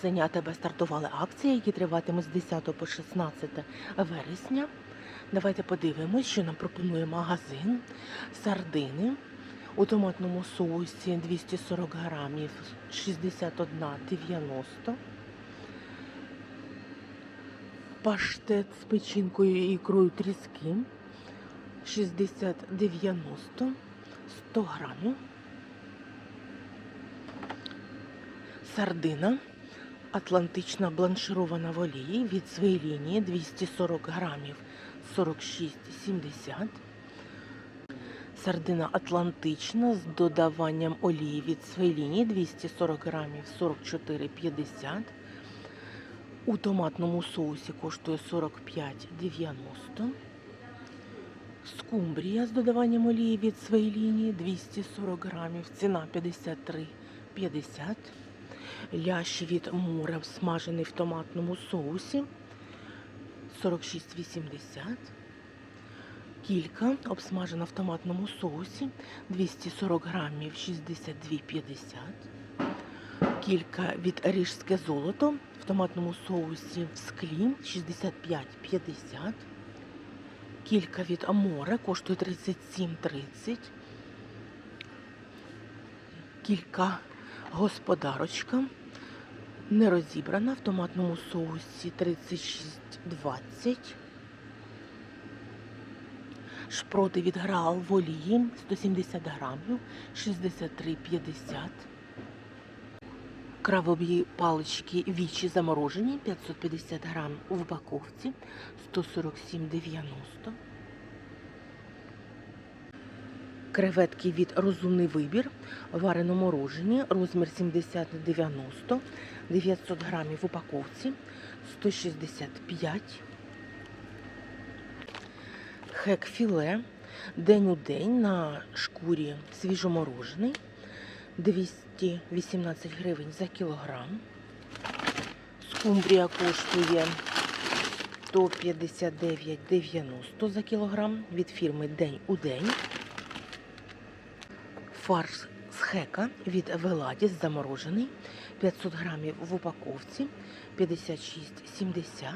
магазині АТБ стартували акції, які триватимуть з 10 по 16 вересня. Давайте подивимось, що нам пропонує магазин. Сардини у томатному соусі 240 грамів 61,90. Паштет з печінкою і ікрою тріски 60,90 100 грамів. Сардина Атлантична бланширована в олії від своєї лінії 240 грамів 46,70. Сардина Атлантична з додаванням олії від своєї лінії 240 грамів 44,50. У томатному соусі коштує 45,90. Скумбрія з додаванням олії від своєї лінії 240 грамів. Ціна 53,50. Лящ від моря смажений в томатному соусі 46,80. Кілька обсмажена в томатному соусі 240 грамів 62,50. Кілька від ріжське золото в томатному соусі в склі 65,50. Кілька від Аморе коштує 37,30. Кілька господарочка не розібрана в томатному соусі 36,20. Шпроти від Граал в олії 170 грамів 63,50. Кравові палички вічі заморожені 550 грам у упаковці 147,90. Креветки від розумний вибір, варено морожені, розмір 70-90, 900 грамів в упаковці 165. Хек філе день у день на шкурі свіжоморожений 218 гривень за кілограм. Скумбрія коштує 159,90 за кілограм від фірми День у день. Фарш з хека від Веладіс заморожений 500 грамів в упаковці 56,70.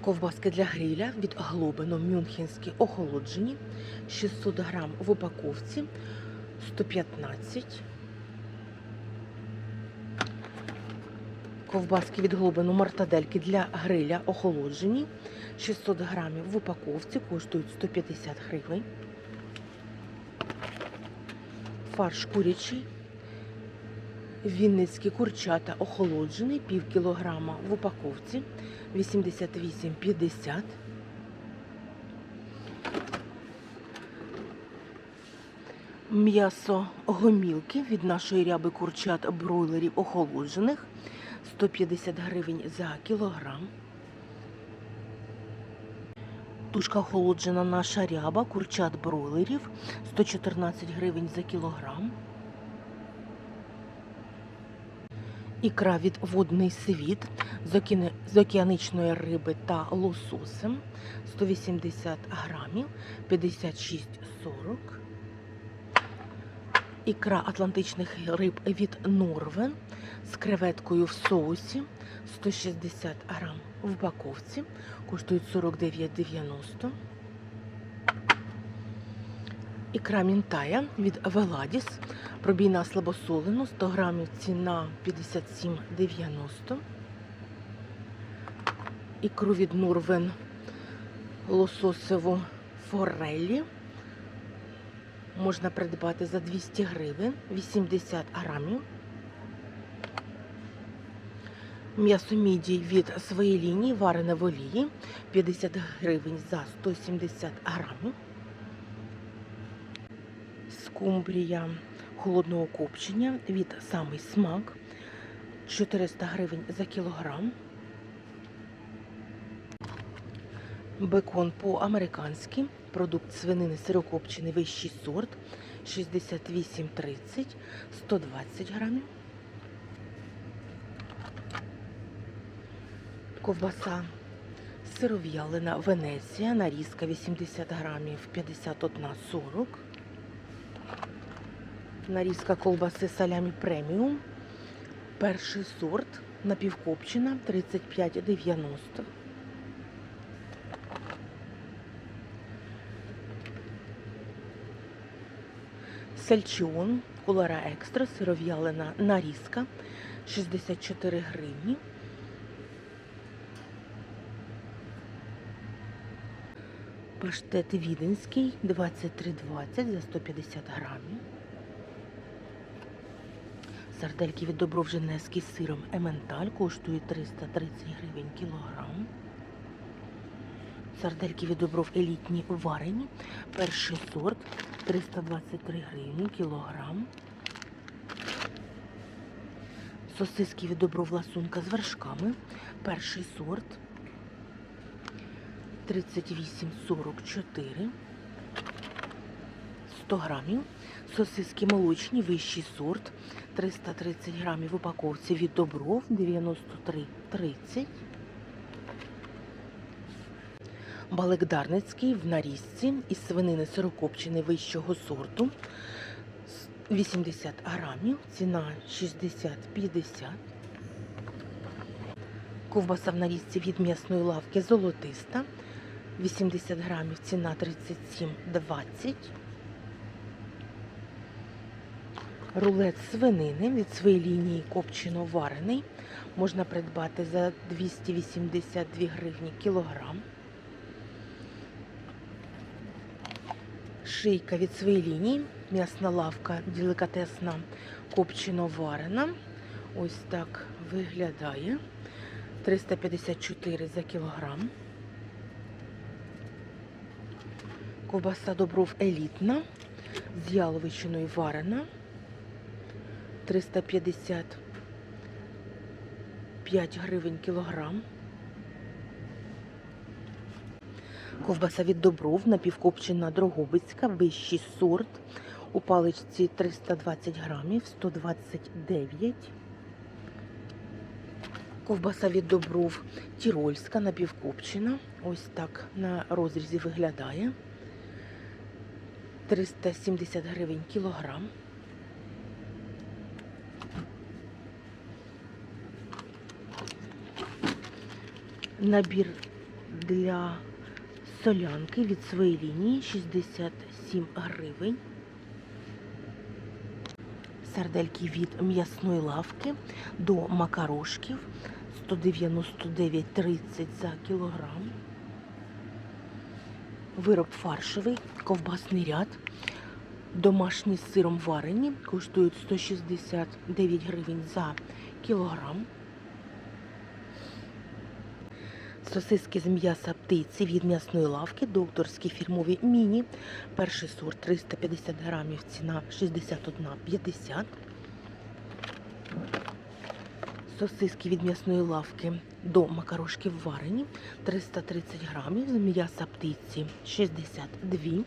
Ковбаски для гриля від Глобино Мюнхенські охолоджені 600 грам в упаковці 115. Ковбаски від Глобино мартадельки для гриля охолоджені 600 грамів в упаковці коштують 150 гривень. Фарш курячий. Вінницькі курчата охолоджений пів кілограма в упаковці 88,50. М'ясо гомілки від нашої ряби курчат бройлерів охолоджених 150 гривень за кілограм. Тушка охолоджена наша ряба курчат бройлерів 114 гривень за кілограм. Ікра від водний світ з з океаничної риби та лососем 180 грамів 56,40. Ікра атлантичних риб від Норвен з креветкою в соусі 160 грам в упаковці, коштують 49,90. Ікра мінтая від Веладіс. Пробійна слабосолену 100 грамів ціна 57,90. Ікру від Норвен лососеву форелі. Можна придбати за 200 гривень 80 грамів. М'ясо мідій від своєї лінії варене в олії 50 гривень за 170 грамів. Скумбрія холодного копчення від самий смак 400 гривень за кілограм. Бекон по-американськи. Продукт свинини сирокопчений вищий сорт 68,30 120 грамів. Ковбаса сиров'ялина Венеція, нарізка 80 грамів 51,40. Нарізка колбаси салямі преміум. Перший сорт напівкопчена 35,90. Сельчіон, кулара екстра, сиров'ялина нарізка 64 гривні. Паштет віденський 23,20 за 150 грамів. Сардельки від Добровженецький з сиром Ементаль коштують 330 гривень кілограм. Сардельки від Добров елітні варені. Перший сорт 323 гривні кілограм. Сосиски від Добров ласунка з вершками. Перший сорт 38,44. 100 грамів. Сосиски молочні, вищий сорт. 330 грамів в упаковці від Добров 93,30. Балик Дарницький в нарізці із свинини сирокопчини вищого сорту. 80 грамів, ціна 60,50. Ковбаса в нарізці від м'ясної лавки золотиста. 80 грамів, ціна 37,20. Рулет свинини від своєї лінії копчено варений. Можна придбати за 282 гривні кілограм. Шийка від своєї лінії. М'ясна лавка делікатесна копчено варена. Ось так виглядає. 354 за кілограм. Ковбаса Добров елітна з яловичиною варена. 355 гривень кілограм. Ковбаса від Добров, напівкопчена Дрогобицька, вищий сорт. У паличці 320 грамів, 129. Ковбаса від Добров Тірольська, напівкопчена. Ось так на розрізі виглядає. 370 гривень кілограм. Набір для солянки від своєї лінії 67 гривень. Сардельки від м'ясної лавки до макарошків 199,30 за кілограм. Вироб фаршевий, ковбасний ряд. Домашні з сиром варені коштують 169 гривень за кілограм. Сосиски з м'яса птиці від м'ясної лавки, докторські фірмові міні. Перший сорт 350 грамів, ціна 61,50. Сосиски від м'ясної лавки до макарошків варені 330 грамів, з м'яса птиці 62.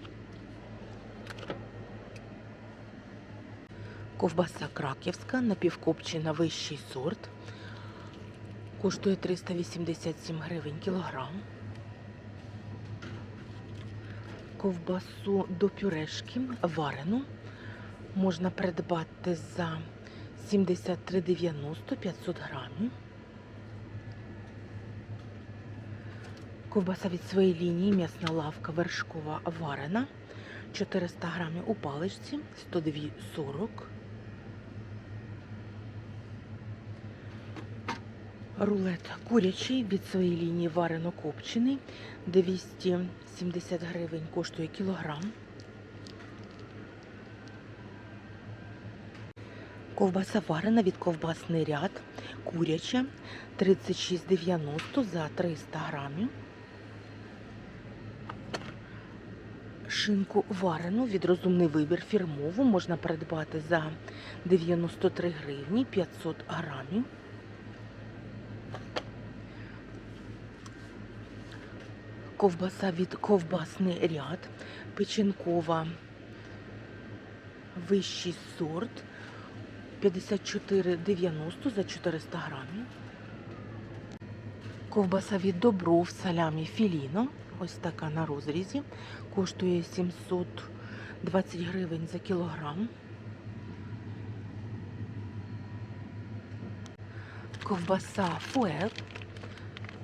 Ковбаса краківська, напівкопчена вищий сорт. Коштує 387 гривень кілограм. Ковбасу до пюрешки варену можна придбати за 73,90 500 грамів. Ковбаса від своєї лінії м'ясна лавка вершкова варена 400 грамів у паличці 102,40 Рулет курячий від своєї лінії варено копчений 270 гривень коштує кілограм. Ковбаса варена від ковбасний ряд куряча 36,90 за 300 грамів. Шинку варену від розумний вибір фірмову можна придбати за 93 гривні 500 грамів. ковбаса від ковбасний ряд, печінкова вищий сорт 54,90 за 400 грамів. Ковбаса від добров салямі філіно. Ось така на розрізі. Коштує 720 гривень за кілограм. Ковбаса фует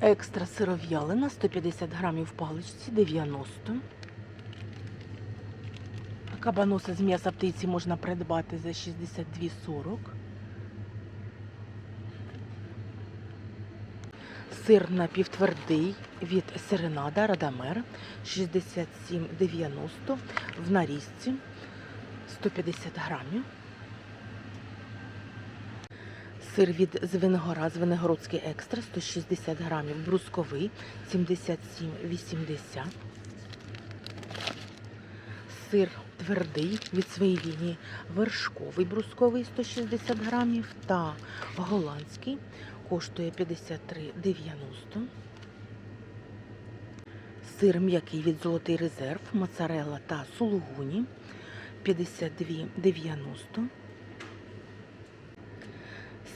Екстра сиров'ялина 150 грамів в паличці 90. Кабаноси з м'яса птиці можна придбати за 62,40. Сир напівтвердий від Серенада Радамер 67,90 в нарізці 150 грамів. Сир від Звенигора, Звенигородський екстра 160 грамів, брусковий 77,80. Сир твердий від своєї лінії, вершковий брусковий 160 грамів та голландський коштує 53,90. Сир м'який від Золотий резерв, моцарелла та сулугуні 52,90.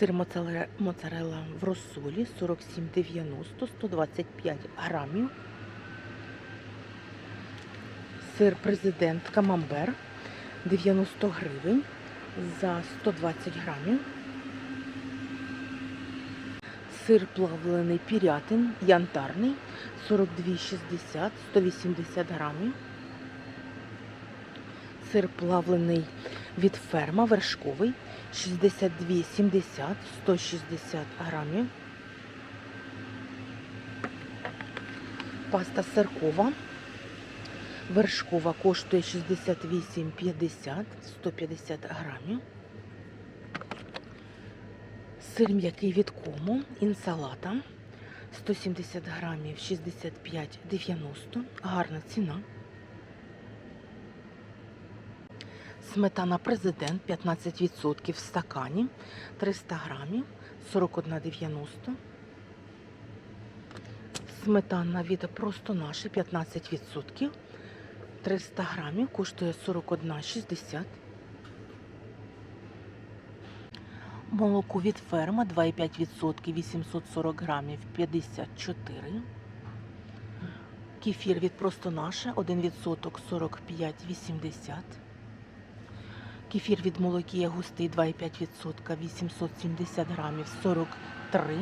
Сир моцаре- моцарелла в розсолі 47,90, 125 грамів. Сир президент Камамбер 90 гривень за 120 грамів. Сир плавлений пірятин янтарний 42,60, 180 грамів. Сир плавлений від ферма вершковий 62,70, 160 грамів. Паста сиркова. Вершкова коштує 68,50, 150 грамів. Сир м'який від кому, інсалата 170 грамів 65,90. Гарна ціна. Сметана президент 15% в стакані 300 грамів 41,90. Сметана від просто наші 15%. 300 грамів коштує 41,60. Молоко від ферма 2,5% 840 грамів 54. Кефір від просто наше 1% 45,80. Кефір від молокія густий 2,5% 870 грамів 43.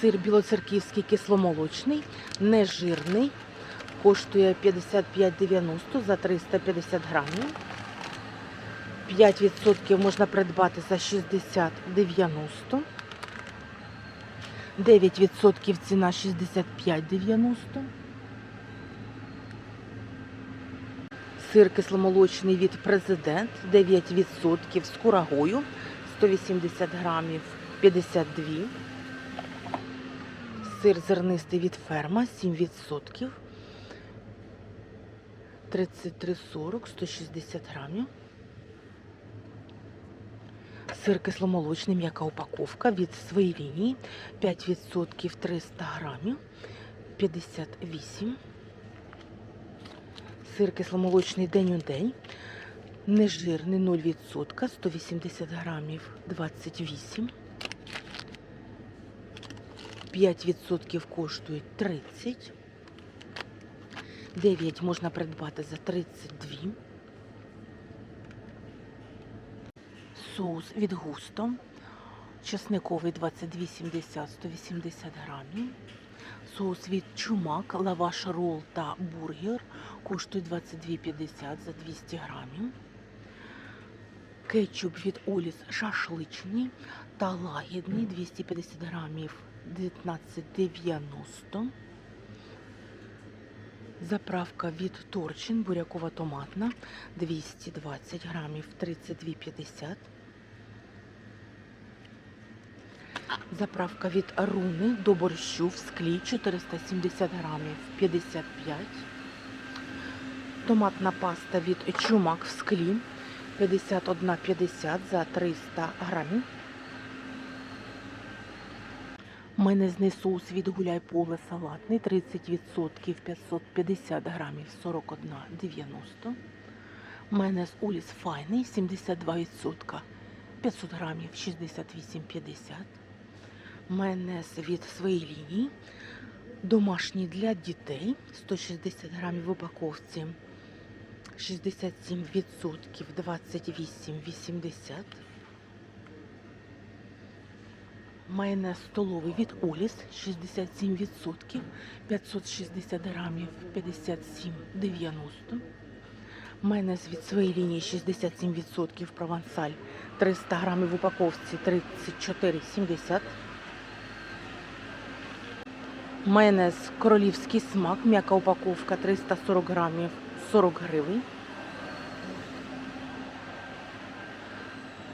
Сир білоцерківський кисломолочний, нежирний, коштує 55,90 за 350 грамів. 5% можна придбати за 60,90. 9% ціна 65,90. Сир кисломолочний від президент 9% з курагою 180 грамів 52. Сир зернистий від ферма 7%. 33,40, 160 грамів. Сир кисломолочний, м'яка упаковка від своєї лінії 5% 300 грамів 58. Сир кисломолочний день у день. Нежирний 0%, 180 грамів 28. 5% коштують 30. 9 можна придбати за 32. Соус від густо. Чесниковий 22,70, 180 грамів. Соус від чумак, лаваш рол та бургер коштує 22,50 за 200 грамів. Кетчуп від Оліс шашличний та лагідний 250 грамів 19,90. Заправка від Торчин, бурякова томатна 220 грамів 32,50. Заправка від Руни до борщу в склі 470 грамів 55. Томатна паста від Чумак в склі 51,50 за 300 грамів. Майонезний соус від гуляй поле салатний 30% 550 грамів 41,90. Майонез Уліс файний 72% 500 грамів 68,50. Майонез від своєї лінії. Домашній для дітей 160 грамів в упаковці 67% 28,80. Майонез столовий від Оліс 67%, 560 грамів 57,90. Майонез від своєї лінії 67% провансаль 300 грамів в упаковці 34,70. Майонез королівський смак, м'яка упаковка 340 грамів 40 гривень.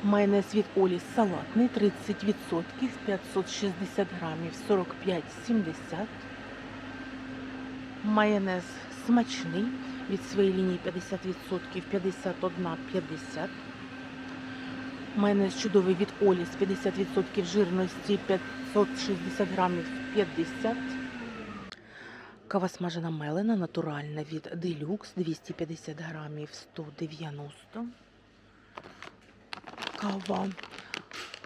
Майонез від Олі салатний 30%, 560 грамів 45,70. Майонез смачний від своєї лінії 50%, 51,50. Майонез чудовий від Олі з 50% жирності 560 грамів 50. Кава смажена мелена, натуральна від Делюкс 250 грамів 190. Кава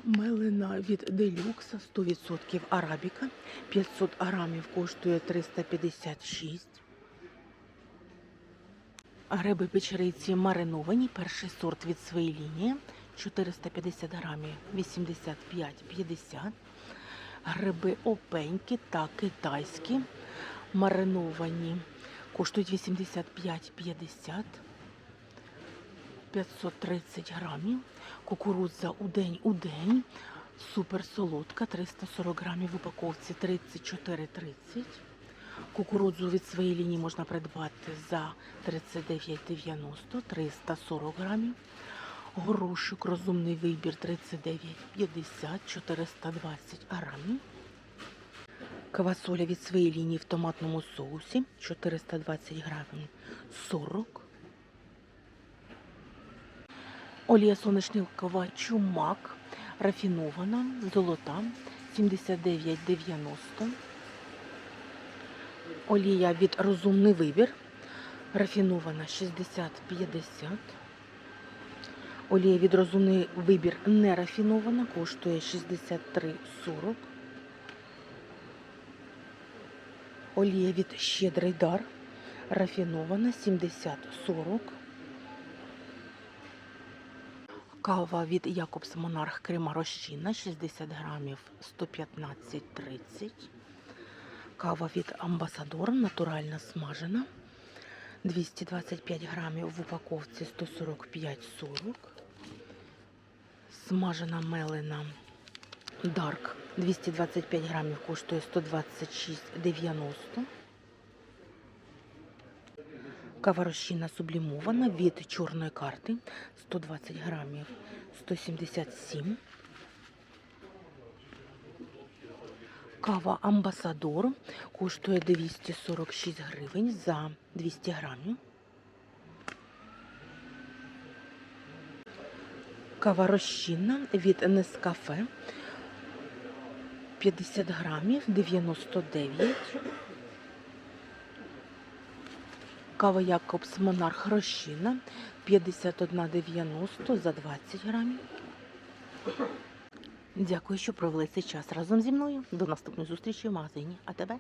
мелена від Делюкса 100% арабіка. 500 грамів коштує 356. Гриби печериці мариновані, перший сорт від своєї лінії 450 грамів 85,50. Гриби опенькі та китайські мариновані коштують 85,50. 530 грамів. Кукурудза у день у день. Супер солодка 340 грамів в упаковці 34,30. Кукурудзу від своєї лінії можна придбати за 39,90, 340 грамів. Горошок розумний вибір 39,50, 420 грамів. Квасоля від своєї лінії в томатному соусі 420 грамів 40. Олія соняшникова чумак рафінована, золота 79,90. Олія від розумний вибір рафінована 60,50. Олія від розумний вибір не рафінована, коштує 63,40. Олія від щедрий дар рафінована 70,40. Кава від Якобс Монарх Крема розчинна 60 грамів 115,30. Кава від Амбасадор натуральна смажена 225 грамів в упаковці 145,40. Смажена мелена Дарк 225 грамів коштує 126,90. Кава розчинна сублімована від чорної карти 120 грамів 177. Кава Амбасадор коштує 246 гривень за 200 грамів. Кава розчинна від Нескафе 50 грамів 99. Кава Якобс Монарх Рощина 51,90 за 20 грамів. Дякую, що провели цей час разом зі мною. До наступної зустрічі в магазині. А тебе?